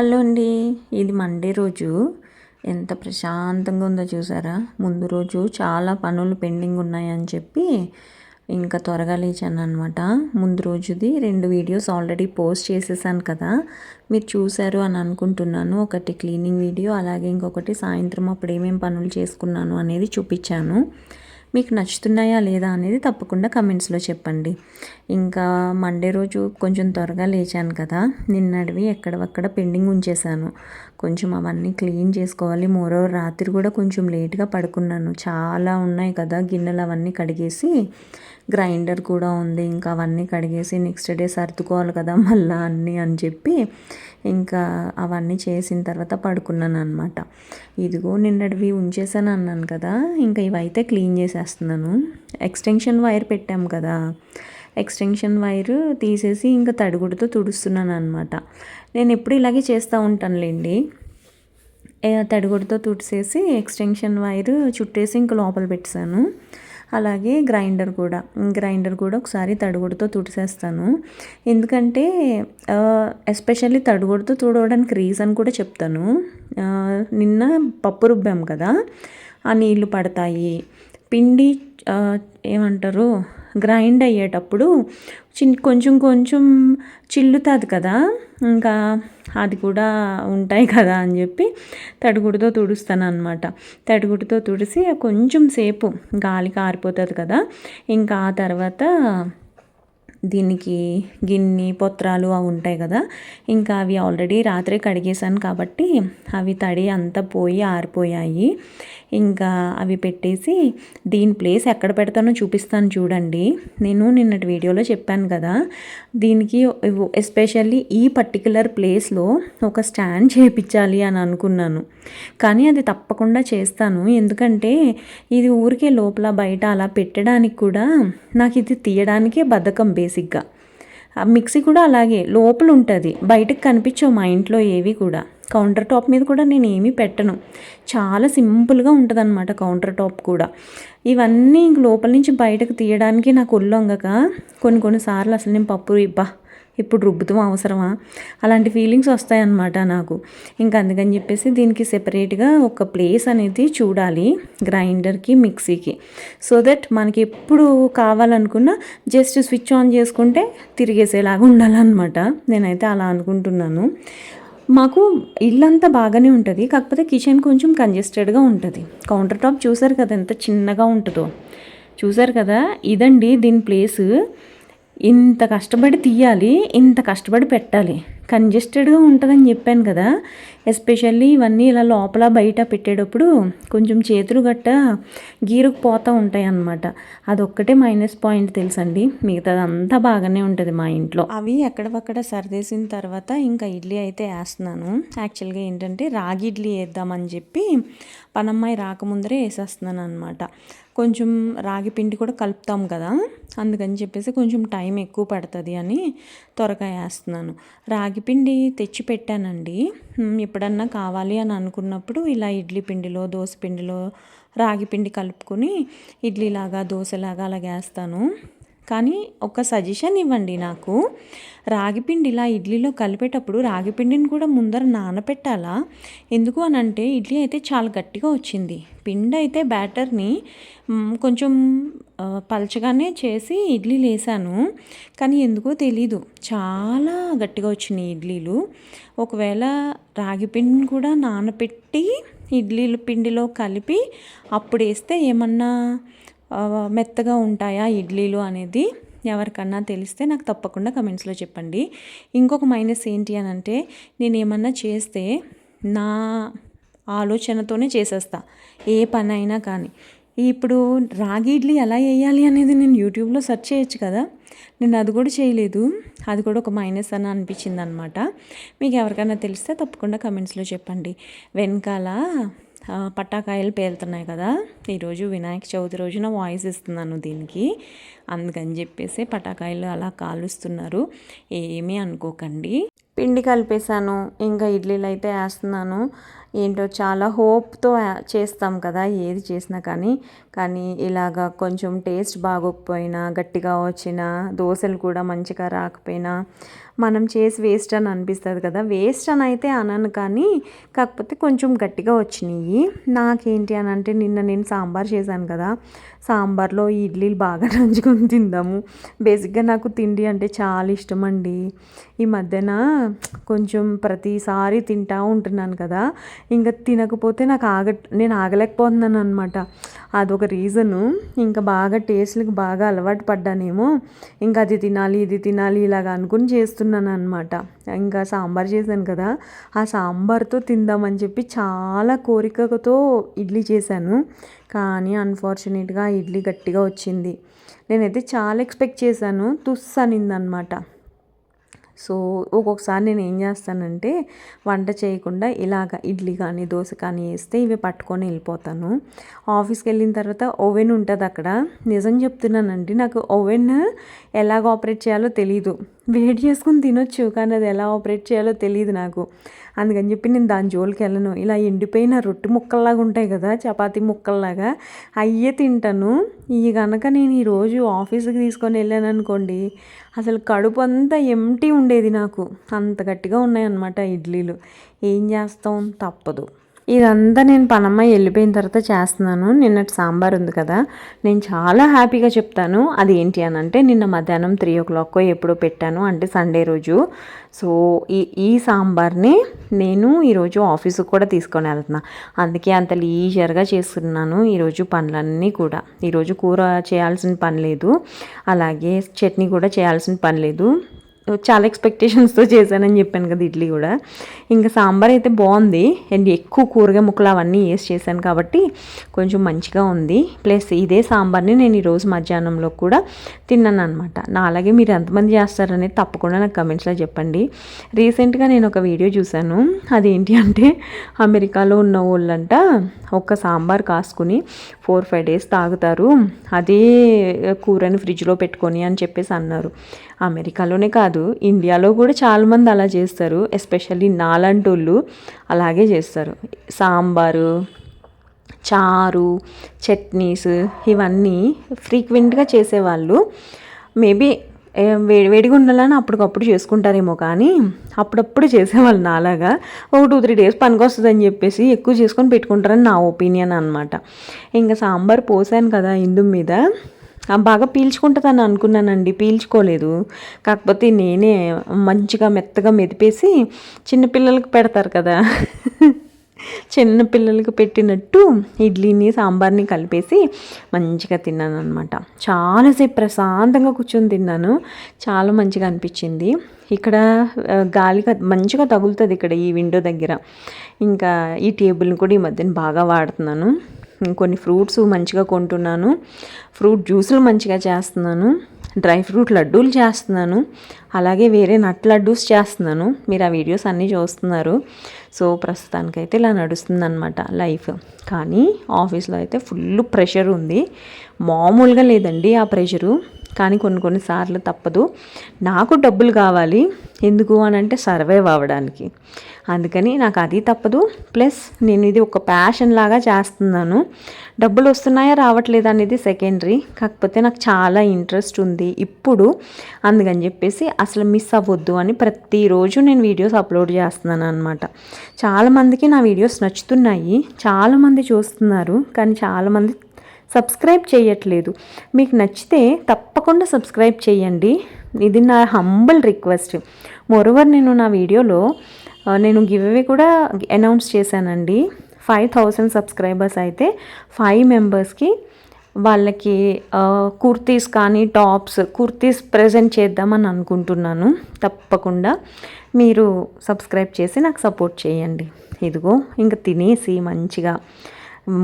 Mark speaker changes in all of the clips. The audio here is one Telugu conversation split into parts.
Speaker 1: హలో అండి. ఇది మండే రోజు. ఎంత ప్రశాంతంగా ఉందో చూసారా? ముందు రోజు చాలా పనులు పెండింగ్ ఉన్నాయని చెప్పి ఇంకా త్వరగా లేచాను అనమాట ముందు రోజుది రెండు వీడియోస్ ఆల్రెడీ పోస్ట్ చేసేసాను కదా. మీరు చూశారు అని అనుకుంటున్నాను. ఒకటి క్లీనింగ్ వీడియో అలాగే ఇంకొకటి సాయంత్రం అప్పుడు ఏమేమి పనులు చేసుకున్నాను అనేది చూపించాను. మీకు నచ్చుతున్నాయా లేదా అనేది తప్పకుండా కమెంట్స్లో చెప్పండి. ఇంకా మండే రోజు కొంచెం త్వరగా లేచాను కదా. నిన్నడివి ఎక్కడవక్కడ పెండింగ్ ఉంచేశాను. కొంచెం అవన్నీ క్లీన్ చేసుకోవాలి. మోరో రాత్రి కూడా కొంచెం లేట్గా పడుకున్నాను. చాలా ఉన్నాయి కదా గిన్నెలు అవన్నీ కడిగేసి. గ్రైండర్ కూడా ఉంది. ఇంకా అవన్నీ కడిగేసి నెక్స్ట్ డే సర్దుకోవాలి కదా మళ్ళీ అన్నీ అని చెప్పి ఇంకా అవన్నీ చేసిన తర్వాత పడుకున్నాను అనమాట ఇదిగో నిన్నటివి ఉంచేసాను అన్నాను కదా ఇంకా ఇవైతే క్లీన్ చేసేస్తున్నాను. ఎక్స్టెన్షన్ వైర్ పెట్టాం కదా ఎక్స్టెన్షన్ వైర్ తీసేసి ఇంకా తడిగుడితో తుడుస్తున్నాను అనమాట నేను ఎప్పుడు ఇలాగే చేస్తూ ఉంటానులేండి. తడిగుడితో తుడిసేసి ఎక్స్టెన్షన్ వైర్ చుట్టేసి ఇంక లోపల పెట్టాను అలాగే గ్రైండర్ కూడా. గ్రైండర్ కూడా ఒకసారి తడిగుడుతో తుడిసేస్తాను. ఎందుకంటే ఎస్పెషల్లీ తడిగుడితో తుడవడానికి రీజన్ కూడా చెప్తాను. నిన్న పప్పు రుబ్బాం కదా ఆ నీళ్ళు పడతాయి. పిండి ఏమంటారు? గ్రైండ్ అయ్యేటప్పుడు చిన్ కొంచెం కొంచెం చిల్లుతుంది కదా ఇంకా అది కూడా ఉంటాయి కదా అని చెప్పి తడిగుడితో తుడుస్తాను అనమాట తడిగుడితో తుడిసి కొంచెం సేపు గాలికి ఆరిపోతుంది కదా ఇంకా ఆ తర్వాత దీనికి గిన్నె పొత్రాలు అవి ఉంటాయి కదా ఇంకా అవి ఆల్రెడీ రాత్రి కడిగేశాను కాబట్టి అవి తడి అంతా పోయి ఆరిపోయాయి. ఇంకా అవి పెట్టేసి దీని ప్లేస్ ఎక్కడ పెడతానో చూపిస్తాను చూడండి. నేను నిన్నటి వీడియోలో చెప్పాను కదా దీనికి ఎస్పెషల్లీ ఈ పర్టికులర్ ప్లేస్లో ఒక స్టాండ్ చేయించాలి అని అనుకున్నాను. కానీ అది తప్పకుండా చేస్తాను. ఎందుకంటే ఇది ఊరికే లోపల బయట అలా పెట్టడానికి కూడా నాకు ఇది తీయడానికే బద్ధకం బేసిక్గా మిక్సీ కూడా అలాగే లోపల ఉంటుంది. బయటకు కనిపించవు మా ఇంట్లో ఏవి కూడా. కౌంటర్ టాప్ మీద కూడా నేను ఏమీ పెట్టను. చాలా సింపుల్గా ఉంటుంది అనమాట కౌంటర్ టాప్ కూడా. ఇవన్నీ ఇంక లోపల నుంచి బయటకు తీయడానికి నాకు ఒళ్ళొంగక కొన్ని కొన్నిసార్లు అసలు నేను పప్పు ఇబ్బా ఇప్పుడు రుబ్బుతాం అవసరమా? అలాంటి ఫీలింగ్స్ వస్తాయన్నమాట నాకు. ఇంకా అందుకని చెప్పేసి దీనికి సెపరేట్గా ఒక ప్లేస్ అనేది చూడాలి గ్రైండర్కి మిక్సీకి. సో దట్ మనకి ఎప్పుడు కావాలనుకున్నా జస్ట్ స్విచ్ ఆన్ చేసుకుంటే తిరిగేసేలాగా ఉండాలన్నమాట. నేనైతే అలా అనుకుంటున్నాను. మాకు ఇల్లంతా బాగానే ఉంటుంది కాకపోతే కిచెన్ కొంచెం కంజెస్టెడ్గా ఉంటుంది. కౌంటర్ టాప్ చూసారు కదా ఎంత చిన్నగా ఉంటుందో? చూసారు కదా? ఇదండి దీని ప్లేస్ ఇంత కష్టపడి తీయాలి ఇంత కష్టపడి పెట్టాలి. కంజెస్టెడ్గా ఉంటుందని చెప్పాను కదా. ఎస్పెషల్లీ ఇవన్నీ ఇలా లోపల బయట పెట్టేటప్పుడు కొంచెం చేతులు గట్ట గీరుకుపోతూ ఉంటాయి అన్నమాట. అదొక్కటే మైనస్ పాయింట్ తెలుసండి. మిగతాదంతా బాగానే ఉంటుంది మా ఇంట్లో. అవి ఎక్కడపక్కడ సరిదేసిన తర్వాత ఇంకా ఇడ్లీ అయితే వేస్తున్నాను. యాక్చువల్గా ఏంటంటే రాగి ఇడ్లీ వేద్దామని చెప్పి పనమ్మాయి రాకముందరే వేసేస్తున్నాను అనమాట కొంచెం రాగి పిండి కూడా కలుపుతాం కదా. అందుకని చెప్పేసి కొంచెం టైం ఎక్కువ పడుతుంది అని త్వరగా వేస్తున్నాను. రాగి పిండి తెచ్చి పెట్టానండి ఎప్పుడన్నా కావాలి అని అనుకున్నప్పుడు ఇలా ఇడ్లీ పిండిలో దోశ పిండిలో రాగి పిండి కలుపుకొని ఇడ్లీలాగా దోశలాగా అలా వేస్తాను కానీ ఒక సజెషన్ ఇవ్వండి నాకు. రాగిపిండి ఇలా ఇడ్లీలో కలిపేటప్పుడు రాగిపిండిని కూడా ముందర నానపెట్టాలా? ఎందుకు అని అంటే ఇడ్లీ అయితే చాలా గట్టిగా వచ్చింది. పిండి అయితే బ్యాటర్ని కొంచెం పలచగానే చేసి ఇడ్లీ వేసాను కానీ ఎందుకో తెలీదు. చాలా గట్టిగా వచ్చినాయి ఇడ్లీలు. ఒకవేళ రాగిపిండిని కూడా నానపెట్టి ఇడ్లీలు పిండిలో కలిపి అప్పుడు వేస్తే ఏమన్నా మెత్తగా ఉంటాయా ఇడ్లీలు అనేది ఎవరికన్నా తెలిస్తే నాకు తప్పకుండా కమెంట్స్లో చెప్పండి. ఇంకొక మైనస్ ఏంటి అని అంటే నేను ఏమన్నా చేస్తే నా ఆలోచనతోనే చేసేస్తా ఏ పని అయినా కానీ. ఇప్పుడు రాగి ఇడ్లీ ఎలా వేయాలి అనేది నేను యూట్యూబ్లో సెర్చ్ చేయొచ్చు కదా. నేను అది కూడా చేయలేదు. అది కూడా ఒక మైనస్ అని అనిపించింది అనమాట మీకు ఎవరికైనా తెలిస్తే తప్పకుండా కమెంట్స్లో చెప్పండి. వెనకాల పటాకాయలు పేలుతున్నాయి కదా. ఈరోజు వినాయక చవితి రోజున వాయిస్ ఇస్తున్నాను దీనికి. అందుకని చెప్పేసి పటాకాయలు అలా కాలుస్తున్నారు. ఏమీ అనుకోకండి. పిండి కలిపేశాను ఇంకా ఇడ్లీలు అయితే వేస్తున్నాను. ఏంటో చాలా హోప్తో చేస్తాం కదా ఏది చేసినా కానీ. కానీ ఇలాగా కొంచెం టేస్ట్ బాగోకపోయినా గట్టిగా వచ్చిన దోశలు కూడా మంచిగా రాకపోయినా మనం చేసి వేస్ట్ అని అనిపిస్తుంది కదా. వేస్ట్ అని అయితే అనను కానీ కాకపోతే కొంచెం గట్టిగా వచ్చినాయి. నాకేంటి అని అంటే నిన్న నేను సాంబార్ చేశాను కదా. సాంబార్లో ఇడ్లీలు బాగా నంచుకొని తిందాము. బేసిక్గా నాకు తిండి అంటే చాలా ఇష్టం అండి ఈ మధ్యన కొంచెం ప్రతిసారి తింటా ఉంటున్నాను కదా. ఇంకా తినకపోతే నాకు ఆగ నేను ఆగలేకపోతున్నాను అనమాట అదొక రీజను. ఇంకా బాగా టేస్ట్లకు బాగా అలవాటు పడ్డానేమో ఇంకా అది తినాలి ఇది తినాలి ఇలాగ అనుకుని చేస్తున్నాను అనమాట ఇంకా సాంబార్ చేశాను కదా ఆ సాంబార్తో తిందామని చెప్పి చాలా కోరికతో ఇడ్లీ చేశాను. కానీ అన్ఫార్చునేట్గా ఇడ్లీ గట్టిగా వచ్చింది. నేనైతే చాలా ఎక్స్పెక్ట్ చేశాను. తుస్ అనిందనమాట సో ఒక్కొక్కసారి నేను ఏం చేస్తానంటే వంట చేయకుండా ఇలాగ ఇడ్లీ కానీ దోశ కానీ వేస్తే ఇవి పట్టుకొని వెళ్ళిపోతాను. ఆఫీస్కి వెళ్ళిన తర్వాత ఓవెన్ ఉంటుంది అక్కడ. నిజం చెప్తున్నానండి నాకు ఓవెన్ ఎలాగ ఆపరేట్ చేయాలో తెలీదు. వేడి చేసుకుని తినొచ్చు కానీ అది ఎలా ఆపరేట్ చేయాలో తెలియదు నాకు. అందుకని చెప్పి నేను దాని జోలికి వెళ్ళను. ఇలా ఎండిపోయిన రొట్టె ముక్కల్లాగా ఉంటాయి కదా చపాతీ ముక్కల్లాగా అయ్యే తింటాను. ఈ కనుక నేను ఈరోజు ఆఫీస్కి తీసుకొని వెళ్ళాను అనుకోండి అసలు కడుపు అంతా ఎంటీ ఉండేది నాకు. అంత గట్టిగా ఉన్నాయన్నమాట ఇడ్లీలు. ఏం చేస్తాం? తప్పదు. ఇదంతా నేను పనమ్మ వెళ్ళిపోయిన తర్వాత చేస్తున్నాను. నిన్నటి సాంబార్ ఉంది కదా. నేను చాలా హ్యాపీగా చెప్తాను. అది ఏంటి అని అంటే నిన్న మధ్యాహ్నం త్రీ ఓ క్లాక్ ఎప్పుడో పెట్టాను. అంటే సండే రోజు. సో ఈ ఈ సాంబార్ని నేను ఈరోజు ఆఫీస్కి కూడా తీసుకొని వెళ్తున్నా. అందుకే అంత లీజర్గా చేస్తున్నాను ఈరోజు పనులన్నీ కూడా. ఈరోజు కూర చేయాల్సిన పని లేదు. అలాగే చట్నీ కూడా చేయాల్సిన పని లేదు. చాలా ఎక్స్పెక్టేషన్స్తో చేశానని చెప్పాను కదా ఇడ్లీ కూడా. ఇంకా సాంబార్ అయితే బాగుంది. అండ్ ఎక్కువ కూరగాయ ముక్కలు అవన్నీ వేసి చేశాను కాబట్టి కొంచెం మంచిగా ఉంది. ప్లస్ ఇదే సాంబార్ని నేను ఈరోజు మధ్యాహ్నంలో కూడా తిన్నాను అనమాట నా అలాగే మీరు ఎంతమంది చేస్తారనేది తప్పకుండా నాకు కమెంట్స్లో చెప్పండి. రీసెంట్గా నేను ఒక వీడియో చూశాను. అదేంటి అంటే అమెరికాలో ఉన్న వాళ్ళంట ఒక సాంబార్ కాసుకుని ఫోర్ ఫైవ్ డేస్ తాగుతారు. అదే కూరని ఫ్రిడ్జ్లో పెట్టుకొని అని చెప్పేసి అన్నారు. అమెరికాలోనే కాదు ఇండియాలో కూడా చాలామంది అలా చేస్తారు. ఎస్పెషల్లీ నాలంటోళ్ళు అలాగే చేస్తారు. సాంబారు చారు చట్నీస్ ఇవన్నీ ఫ్రీక్వెంట్గా చేసేవాళ్ళు. మేబీ వేడి వేడిగా ఉండాలని అప్పటికప్పుడు చేసుకుంటారేమో కానీ అప్పుడప్పుడు చేసేవాళ్ళు నాలాగా. ఒక టూ త్రీ డేస్ పనికొస్తుందని చెప్పేసి ఎక్కువ చేసుకొని పెట్టుకుంటారని నా ఒపీనియన్ అనమాట ఇంకా సాంబార్ పోసాను కదా ఇందు మీద. బాగా పీల్చుకుంటుందని అనుకున్నానండి పీల్చుకోలేదు. కాకపోతే నేనే మంచిగా మెత్తగా మెదిపేసి చిన్నపిల్లలకు పెడతారు కదా. చిన్న పిల్లలకు పెట్టినట్టు ఇడ్లీని సాంబార్ని కలిపేసి మంచిగా తిన్నాను అనమాట చాలాసేపు ప్రశాంతంగా కూర్చొని తిన్నాను. చాలా మంచిగా అనిపించింది. ఇక్కడ గాలిగా మంచిగా తగులుతుంది ఇక్కడ ఈ విండో దగ్గర. ఇంకా ఈ టేబుల్ని కూడా ఈ మధ్యన బాగా వాడుతున్నాను. కొన్ని ఫ్రూట్స్ మంచిగా కొంటున్నాను. ఫ్రూట్ జ్యూసులు మంచిగా చేస్తున్నాను. డ్రై ఫ్రూట్ లడ్డూలు చేస్తున్నాను. అలాగే వేరే నట్ లడ్డూస్ చేస్తున్నాను. మీరు ఆ వీడియోస్ అన్నీ చూస్తున్నారు. సో ప్రస్తుతానికైతే ఇలా నడుస్తుంది అనమాట లైఫ్. కానీ ఆఫీస్లో అయితే ఫుల్ ప్రెషర్ ఉంది. మామూలుగా లేదండి ఆ ప్రెషరు. కానీ కొన్ని కొన్నిసార్లు తప్పదు. నాకు డబ్బులు కావాలి. ఎందుకు అని అంటే సర్వైవ్ అవ్వడానికి. అందుకని నాకు అది తప్పదు. ప్లస్ నేను ఇది ఒక ప్యాషన్ లాగా చేస్తున్నాను. డబ్బులు వస్తున్నాయా రావట్లేదు అనేది సెకండరీ. కాకపోతే నాకు చాలా ఇంట్రెస్ట్ ఉంది. ఇప్పుడు అందుకని చెప్పేసి అసలు మిస్ అవ్వద్దు అని ప్రతిరోజు నేను వీడియోస్ అప్లోడ్ చేస్తున్నాను అనమాట చాలామందికి నా వీడియోస్ నచ్చుతున్నాయి. చాలామంది చూస్తున్నారు. కానీ చాలామంది సబ్స్క్రైబ్ చేయట్లేదు. మీకు నచ్చితే తప్పకుండా సబ్స్క్రైబ్ చేయండి. ఇది నా హంబల్ రిక్వెస్ట్ మోరోవర్ నేను నా వీడియోలో నేను గివ్ అవే కూడా అనౌన్స్ చేశానండి. ఫైవ్ థౌసండ్ సబ్స్క్రైబర్స్ అయితే ఫైవ్ మెంబర్స్కి వాళ్ళకి కుర్తీస్ కానీ టాప్స్ కుర్తీస్ ప్రజెంట్ చేద్దామని అనుకుంటున్నాను. తప్పకుండా మీరు సబ్స్క్రైబ్ చేసి నాకు సపోర్ట్ చేయండి. ఇదిగో ఇంకా తినేసి మంచిగా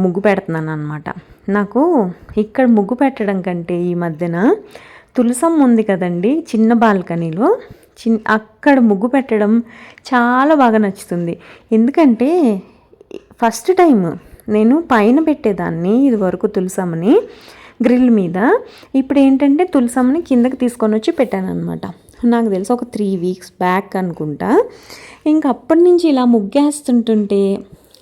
Speaker 1: ముగ్గు పెడుతున్నాను అనమాట నాకు ఇక్కడ ముగ్గు పెట్టడం కంటే ఈ మధ్యన తులసం ఉంది కదండి చిన్న బాల్కనీలో. చిన్ అక్కడ ముగ్గు పెట్టడం చాలా బాగా నచ్చుతుంది. ఎందుకంటే ఫస్ట్ టైం నేను పైన పెట్టేదాన్ని ఇది వరకు తులసమ్మని గ్రిల్ మీద. ఇప్పుడు ఏంటంటే తులసమ్మని కిందకి తీసుకొని వచ్చి పెట్టాను అనమాట నాకు తెలిసి ఒక త్రీ వీక్స్ బ్యాక్ అనుకుంటా. ఇంకా అప్పటి నుంచి ఇలా ముగ్గేస్తుంటుంటే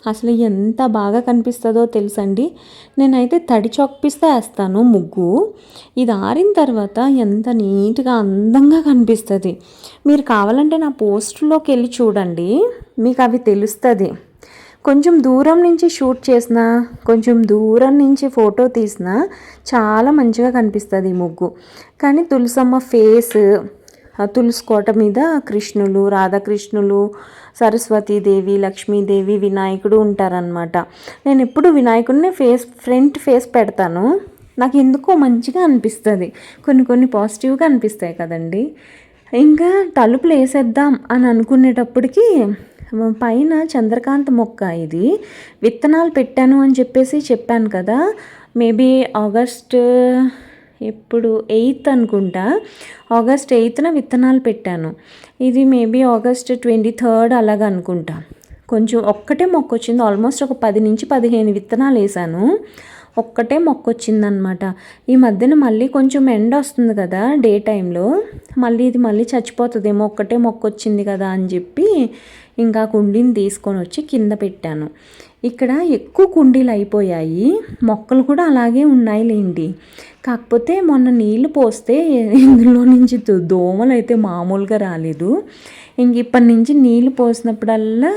Speaker 1: అసలు ఎంత బాగా కనిపిస్తుందో తెలుసండి. నేనైతే తడి చొప్పిస్తే వేస్తాను ముగ్గు. ఇది ఆరిన తర్వాత ఎంత నీట్గా అందంగా కనిపిస్తుంది. మీరు కావాలంటే నా పోస్టులోకి వెళ్ళి చూడండి. మీకు అవి తెలుస్తుంది. కొంచెం దూరం నుంచి షూట్ చేసిన కొంచెం దూరం నుంచి ఫోటో తీసిన చాలా మంచిగా కనిపిస్తుంది ఈ ముగ్గు. కానీ తులసమ్మ ఫేస్ తులుసుకోట తులసి కోట మీద కృష్ణులు రాధాకృష్ణులు సరస్వతీదేవి లక్ష్మీదేవి వినాయకుడు ఉంటారనమాట నేను ఎప్పుడు వినాయకుడిని ఫేస్ ఫ్రంట్ ఫేస్ పెడతాను. నాకు ఎందుకో మంచిగా అనిపిస్తుంది. కొన్ని కొన్ని పాజిటివ్గా అనిపిస్తాయి కదండి. ఇంకా తలుపులు వేసేద్దాం అని అనుకునేటప్పటికి పైన చంద్రకాంత మొక్క ఇది. విత్తనాలు పెట్టాను అని చెప్పేసి చెప్పాను కదా. మేబీ ఆగస్ట్ ఎప్పుడు ఎయిత్ అనుకుంటా ఆగస్ట్ ఎయిత్న విత్తనాలు పెట్టాను. ఇది మేబీ ఆగస్ట్ ట్వంటీ థర్డ్ అలాగ అనుకుంటా. కొంచెం ఒక్కటే మొక్క వచ్చింది ఆల్మోస్ట్ ఒక పది నుంచి పదిహేను విత్తనాలు వేసాను. ఒక్కటే మొక్క వచ్చిందనమాట ఈ మధ్యన మళ్ళీ కొంచెం ఎండ వస్తుంది కదా డే టైంలో. మళ్ళీ ఇది మళ్ళీ చచ్చిపోతుందేమో ఒక్కటే మొక్క వచ్చింది కదా అని చెప్పి ఇంకా కుండీని తీసుకొని వచ్చి కింద పెట్టాను. ఇక్కడ ఎక్కువ కుండీలు అయిపోయాయి. మొక్కలు కూడా అలాగే ఉన్నాయి లేండి కాకపోతే మొన్న నీళ్ళు పోస్తే ఇందులో నుంచి దోమలు అయితే మామూలుగా రాలేదు. ఇంక ఇప్పటి నుంచి నీళ్ళు పోసినప్పుడల్లా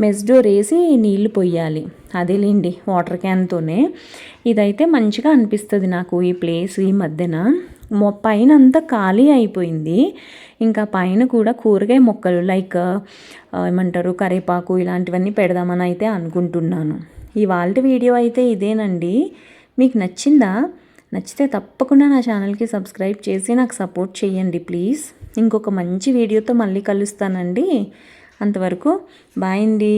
Speaker 1: మెస్డోర్ వేసి నీళ్ళు పోయాలి అదేలేండి వాటర్ క్యాన్తోనే. ఇదైతే మంచిగా అనిపిస్తుంది నాకు ఈ ప్లేస్ ఈ మధ్యన. పైన అంతా ఖాళీ అయిపోయింది. ఇంకా పైన కూడా కూరగాయ మొక్కలు లైక్ ఏమంటారు కరివేపాకు ఇలాంటివన్నీ పెడదామని అయితే అనుకుంటున్నాను. ఇవాళ వీడియో అయితే ఇదేనండి. మీకు నచ్చిందా? నచ్చితే తప్పకుండా నా ఛానల్కి సబ్స్క్రైబ్ చేసి నాకు సపోర్ట్ చేయండి ప్లీజ్. ఇంకొక మంచి వీడియోతో మళ్ళీ కలుస్తానండి. అంతవరకు బాయ్ అండి.